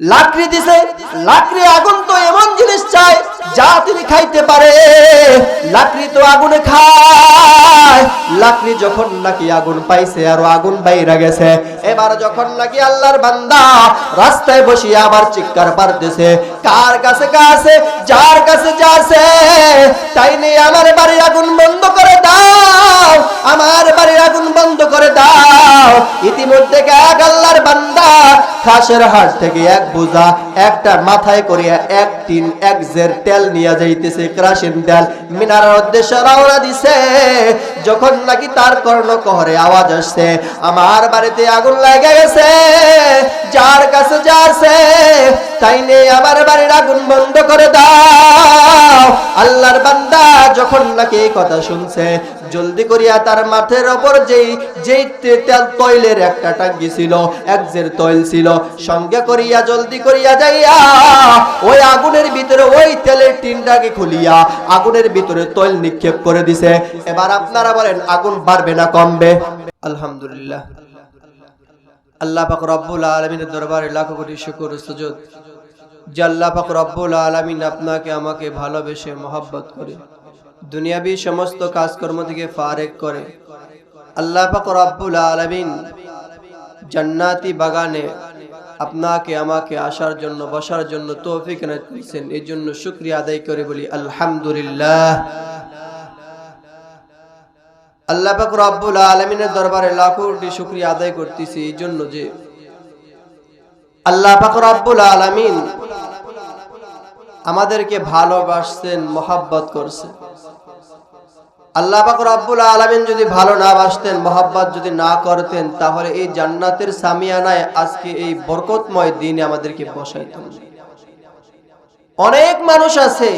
লাকড়ি দিছে, লাকড়ি আগুন তো এমন জিনিস চায় যা তিনি খাইতে পারে। লাকড়ি তো আগুনে খায়। লাকড়ি যখন নাকি আগুন পাইছে, আরও আগুন বাইরা গেছে। এবার যখন নাকি আল্লাহর বান্দা রাস্তায় বসিয়ে আবার চিৎকার পারতেছে কার কাছে কাছে, যার কাছে যাচ্ছে, তাই নিয়ে আমার বাড়ির আগুন বন্ধ করে দাও, আমার বাড়ির আগুন বন্ধ করে দাও। ইতিমধ্যে এক আল্লাহর বান্দা খাসের হাট থেকে এক বোঝা, একটা মাথায় করিয়া এক তিন এক জের তেল নিয়ে যাইতেছে ক্রাসিন তেল মিনারের উদ্দেশ্যে রওনা দিছে। যখন নাকি তার কর্ণকহরে আওয়াজ আসছে, আমার বাড়িতে আগুন লেগে গেছে, যার কাছে যাচ্ছে নেই আমার বাড়ির আগুন বন্ধ করে দাও। আল্লাহর বান্দা যখন নাকি কথা শুনছে, জলদি করিয়া তার মাথের ওপর যেই যেই তেল তৈলের একটা টাঙ্গি ছিল, এক জের তৈল ছিল, সঙ্গে করিয়া জলদি করিয়া যাইয়া, ওই আগুনের ভিতরে ওই তেলের টিনটাকে খুলিয়া আগুনের ভিতরে তৈল নিক্ষেপ করে দিছে। এবার আপনারা বলেন, আগুন বাড়বে না, কমবে। আলহামদুলিল্লাহ। আল্লাহ পাক রব্বুল আলমিনের দরবারে লাখো কোটি শুকর সুজুদ। যে আল্লাহ পাক রব্বুল আলমিন আপনাকে, আমাকে ভালোবেসে মহব্বত করে, দুনিয়াবি সমস্ত কাজকর্ম থেকে ফারেক করে। আল্লাহ পাক রব্বুল আলমিন জান্নাতি বাগানে আপনাকে, আমাকে আসার জন্য, বসার জন্য তৌফিক এনায়েত করেছেন। এই জন্য শুক্রিয়া আদায় করে বলি, আলহামদুলিল্লাহ। আল্লাহ পাক রব্বুল আলমিনের দরবারে লাখো কোটি শুক্রিয়া আদায় করতেছি এই জন্য যে আল্লাহ পাক রব্বুল আলামিন আমাদেরকে ভালোবাসছেন মোহাব্বত করছেন। আল্লাহ পাক রব্বুল আলামিন যদি ভালো না বাসতেন, মোহাব্বত যদি না করতেন, তাহলে এই জান্নাতের সামিয়ানায় আজকে এই বরকতময় দিনে আমাদেরকে বসাইতেন। অনেক মানুষ আছে,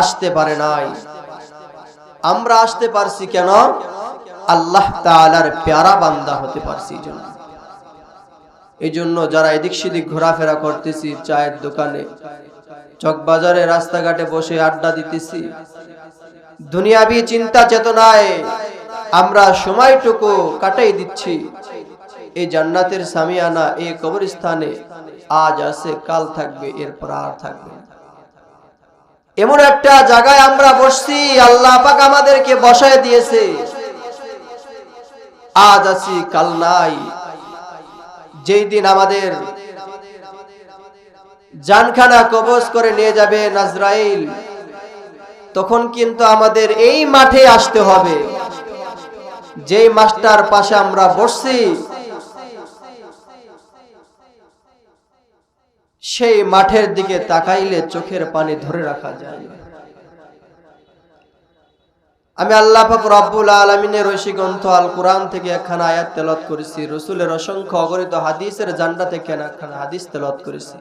আসতে পারে নাই। আমরা আসতে পারছি কেন? আল্লাহ তাআলার প্যারা বান্দা হতে পারছি জন্য এই জন্য। যারা এদিক সেদিক ঘোরাফেরা করতেছি, চায়ের দোকানে চকবাজারে রাস্তাঘাটে বসে আড্ডা দিতেছি, দুনিয়াবি চিন্তা চেতনায় আমরা সময়টুকু কাটাই দিচ্ছি। এই জান্নাতের সামিয়ানা এই কবরস্থানে আজ আছে, কাল থাকবে, এরপর আর থাকবে। এমন একটা জায়গায় আমরা বসছি, আল্লাহ পাক আমাদেরকে বসায় দিয়েছে। আজ আছি, কাল নাই। যেই দিন আমাদের জানখানা কবজ করে নিয়ে যাবে নাজরাইল, তখন কিন্তু আমাদের এই মাঠে আসতে হবে। যেই মাস্টার পাশে আমরা বসছি সেই মাঠের দিকে তাকাইলে চোখের পানি ধরে রাখা যায়। আমি আল্লাহ পাক রব্বুল আলমিনের ঐশী গ্রন্থ আল কোরআন থেকে একখানা আয়াত তেলত করেছি। রসুলের অসংখ্য অগণিত হাদিসের জান্ডা থেকে একখানা হাদিস তেলত করেছি।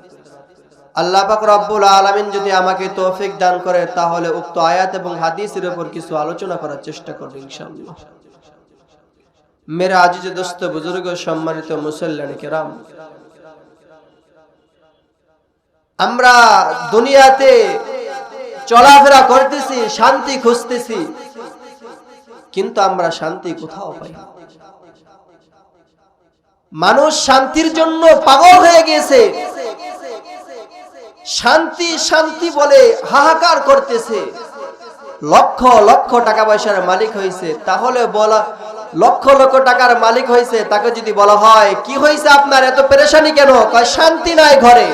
আল্লাহ পাক রব্বুল আলমিন যদি আমাকে তৌফিক দান করে, তাহলে উক্ত আয়াত এবং হাদিসের উপর কিছু আলোচনা করার চেষ্টা করবে ইনশাআল্লাহ। মেরা আজিজ দোস্ত, বুজুর্গ, সম্মানিত মুসল্লান কেরাম আমরা দুনিয়াতে চলাফেরা করতেছি, শান্তি খুঁজতেছি, কিন্তু আমরা শান্তি কোথাও পাই। মানুষ শান্তির জন্য পাগল হয়ে গেছে। শান্তি শান্তি বলে হাহাকার করতেছে। লক্ষ লক্ষ টাকা পয়সার মালিক হয়েছে। তাহলে বলা, লক্ষ লক্ষ টাকার মালিক হয়েছে, তাকে যদি বলা হয়, কি হয়েছে আপনার? এত পেরেশানি কেন? শান্তি নাই ঘরে।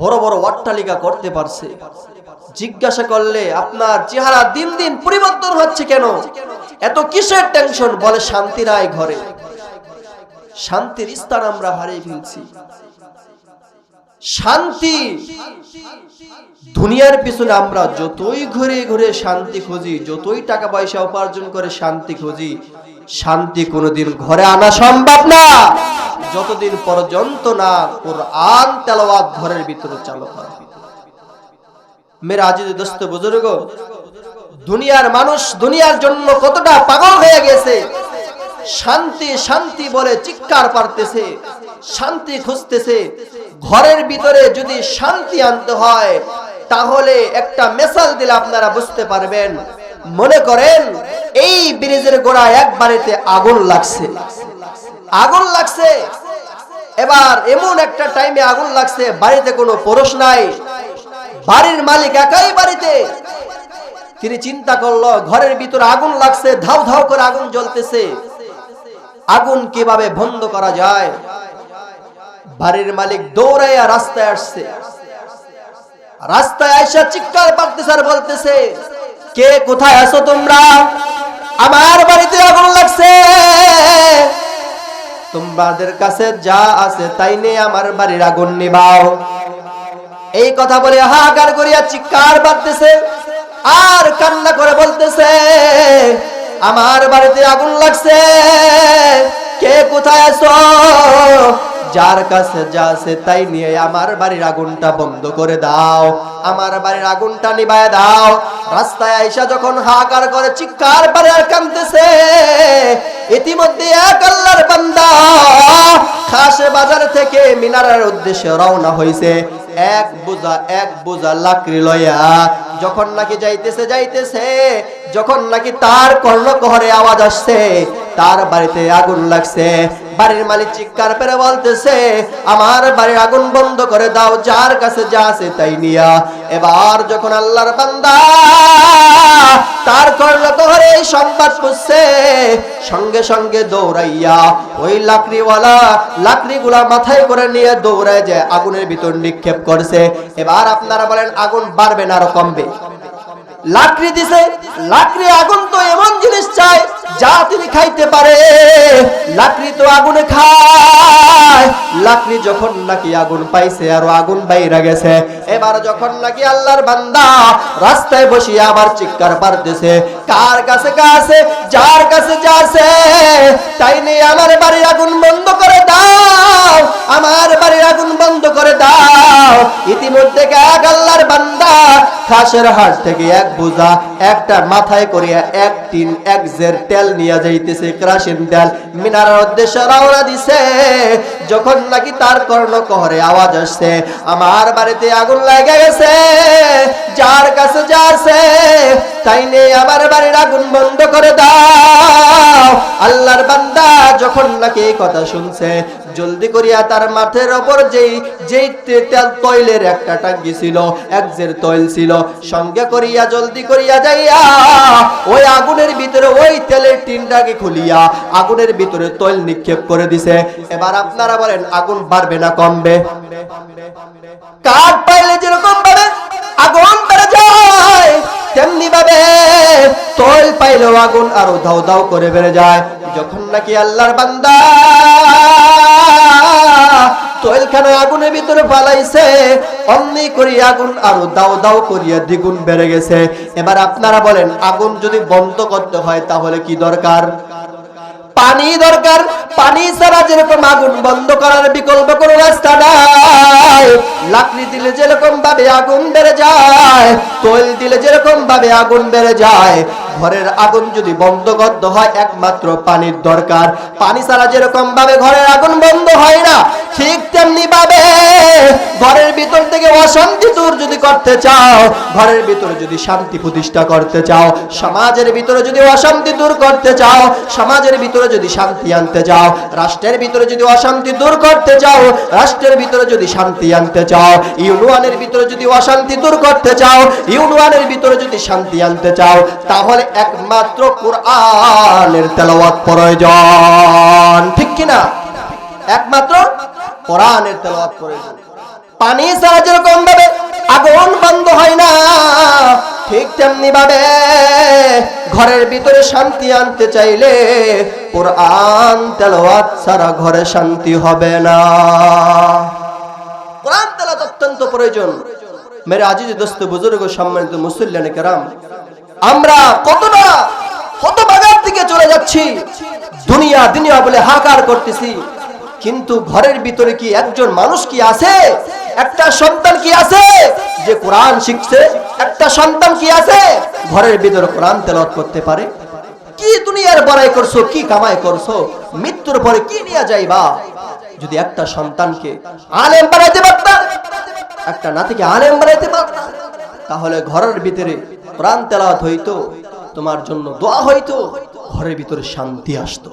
বড় বড় অট্টালিকা করতে পারছে। জিজ্ঞাসা করলে, আপনার চেহারা দিন দিন পরিবর্তন হচ্ছে কেন? এত কিসের টেনশন বলে, শান্তি নাই ঘরে। শান্তির স্থান আমরা হারিয়ে ফেলছি। শান্তি দুনিয়ার পিছনে আমরা যতই ঘুরে ঘুরে শান্তি খুঁজি, যতই টাকা পয়সা উপার্জন করে শান্তি খুঁজি, শান্তি কোনোদিন ঘরে আনা সম্ভব না। যতদিন পর্যন্ত না কোরআন তেলাওয়াত ঘরের ভিতরে চালু হয়। মেরা আজিজ দোস্ত বুজুর্গ, দুনিয়ার মানুষ দুনিয়ার জন্য কতটা পাগল হয়ে গেছে। শান্তি শান্তি বলে চিৎকার পারতেছে, শান্তি খুঁজতেছে। ঘরের ভিতরে যদি শান্তি আনতে হয়, তাহলে একটা মেসাল দিলে আপনারা বুঝতে পারবেন মনে করেন, এই ব্রিজের গোড়ায় এক বাড়িতে আগুন লাগছে। আগুন লাগছে। এবার এমন একটা টাইমে আগুন লাগছে, বাড়িতে কোনো পরশ নাই। বাড়ির মালিক একাই বাড়িতে। তিনি চিন্তা করল, ঘরের ভিতরে আগুন লাগছে ধাও ধাও করে আগুন জ্বলতেছে। আগুন কীভাবে বন্ধ করা যায়? বাড়ির মালিক দৌড়াইয়া রাস্তায় আসছে। রাস্তায় আইসা চিৎকার পারতেছে আর বলতেছে কে কোথায় আছো তোমরা? আমার বাড়িতে আগুন লাগছে। তোমাদের কাছে যা আছে তাই নিয়ে আমার বাড়ির আগুন নিবাও। এই কথা বলে হাহাকার করিয়া চিৎকার বাঁধতেছে আর কান্না করে বলতেছে, আমার বাড়িতে আগুন লাগছে। কে কোথায় আছো? যার কাছে যা আছে তাই নিয়ে আমার বাড়ির আগুনটা বন্ধ করে দাও। আমার বাড়ির আগুনটা নিবায় দাও। রাস্তায় আইসা যখন হাহাকার করে চিৎকার পারে আর কাঁদতেছে, ইতিমধ্যে এক আল্লাহর বান্দা খাসে বাজার থেকে মিনারের উদ্দেশ্যে রওনা হইছে। এক বোঝা এক বোঝা লাকড়ি লইয়া যখন নাকি যাইতেছে যাইতেছে, যখন নাকি তার কর্ণকহরে আওয়াজ আসছে, তার বাড়িতে আগুন লাগছে। বাড়ির মালিক চিৎকার পেরে বলতেছে, আমার বাড়ির আগুন বন্ধ করে দাও, যার কাছে যা আছে তাই নিয়া। এবার যখন আল্লাহর বান্দা তার কর্ণকহরে এই সংবাদ পুষছে সঙ্গে সঙ্গে দৌড়াইয়া ওই লাকড়িওয়ালা লাকড়িগুলা মাথায় করে নিয়ে দৌড়ায় যায়, আগুনের ভিতর নিক্ষেপ করছে। এবার আপনারা বলেন, আগুন বাড়বে না আরও কমবে? লাকড়ি দিছে, লাকড়ি আগুন তো এমন জিনিস চায় যা তিনি খাইতে পারে, লাকড়ি তো আগুনে খায়। লাকড়ি যখন নাকি আগুন পাইছে, আর আগুন বাইরে গেছে। এবার যখন নাকি আল্লাহর বান্দা রাস্তায় বসিয়ে আবার চিৎকার পারতেছে কার কাছে কাছে, যার কাছে যাচ্ছে, তাই নিয়ে আমার বাড়ির আগুন বন্ধ করে দাও, আমার বাড়ির আগুন বন্ধ করে দাও। ইতিমধ্যে এক আল্লাহর বান্দা খাসের হাট থেকে এক বোঝা, একটা মাথায় করিয়া এক টিন, এক জের তেল নিয়ে যাইতেছে কেরাসিন তেল। মিনারের উদ্দেশ্যে রওনা দিছে। যখন নাকি তার কর্ণ কহরে আওয়াজ আসছে, আমার বাড়িতে আগুন লেগে গেছে, যার কাছে যাচ্ছে তাই নেই আমার বাড়ির আগুন বন্ধ করে দাও। আল্লাহর বান্দা যখন নাকি এই কথা শুনছে, জলদি করিয়া তার মাথার ওপর যেই যেই তেল তৈলের একটা টাঙ্গি ছিল, এক জের তৈল ছিল, সঙ্গে করিয়া জলদি করিয়া যাইয়া, ওই আগুনের ভিতরে ওই তেলের টিনটাকে খুলিয়া আগুনের ভিতরে তৈল নিক্ষেপ করে দিছে। এবার আপনারা বলেন, আগুন বাড়বে না কমবে। কাঠ পাইলে যেরকম ভাবে আগুন বেড়ে যায়। তেমনি ভাবে তৈল পাইলেও আগুন আরও দাও দাও করে বেড়ে যায়। যখন নাকি আল্লাহর বান্দা তৈলখানা আগুনের ভিতরে পালাইছে অমনি করি আগুন আরও দাও দাও করিয়া দ্বিগুণ বেড়ে গেছে। এবার আপনারা বলেন, আগুন যদি বন্ধ করতে হয় তাহলে কি দরকার? পানি দরকার, পানি ছাড়া যেরকম আগুন বন্ধ করার বিকল্প কোনো রাস্তা নাই। লাকড়ি দিলে যেরকম ভাবে আগুন বেড়ে যায়, তৈল দিলে যেরকম ভাবে আগুন বেড়ে যায় ঘরের আগুন যদি বন্ধ করতে হয়, একমাত্র পানির দরকার। পানি ছাড়া যেরকম ভাবে ঘরের আগুন বন্ধ হয় না, ঠিক তেমনি ভাবে ঘরের ভিতর থেকে অশান্তি দূর যদি করতে চাও, ঘরের ভিতরে যদি শান্তি প্রতিষ্ঠা করতে চাও, সমাজের ভিতরে যদি অশান্তি দূর করতে চাও, সমাজের ভিতরে যদি শান্তি আনতে চাও, রাষ্ট্রের ভিতরে যদি অশান্তি দূর করতে চাও, রাষ্ট্রের ভিতরে যদি শান্তি আনতে চাও, ইউনিয়নের ভিতরে যদি অশান্তি দূর করতে চাও, ইউনিয়নের ভিতরে যদি শান্তি আনতে চাও, তাহলে একমাত্র কোরআনের তেলাওয়াত প্রয়োজন। ঠিক কিনা? একমাত্র কোরআনের তেলাওয়াত প্রয়োজন। পানি ছাড়া যেরকম ভাবে আগুন বন্ধ হয় না, ঠিক তেমনি ভাবে ঘরের ভিতরে শান্তি আনতে চাইলে কোরআন তেলাওয়াত ছাড়া ঘরে শান্তি হবে না। কোরআন তেলাওয়াত অত্যন্ত প্রয়োজন। মেরে আজিজ দোস্ত, বুজুর্গ সম্মানিত মুসল্লান কেরাম আমরা কতটা কত বাজার দিকে চলে যাচ্ছি, দুনিয়া দুনিয়া বলে হাকার করতেছি। কিন্তু ঘরের ভিতরে কি একজন মানুষ কি আছে? একটা সন্তান কি আছে যে কোরআন শিখছে? একটা সন্তান কি আছে ঘরের ভিতরে কোরআন তেলাওয়াত করতে পারে? কি দুনিয়ার বড়াই করছ, কি কামাই করছ? মৃত্যুর পরে কি নিয়ে যাইবা? যদি একটা সন্তানকে আলেম বানাইতে পারতা, একটা নাতিকে আলেম বানাইতে পারতা, তাহলে ঘরের ভিতরে কোরআন তেলাওয়াত হইতো তোমার জন্য দোয়া হইতো ঘরের ভিতরে শান্তি আসতো।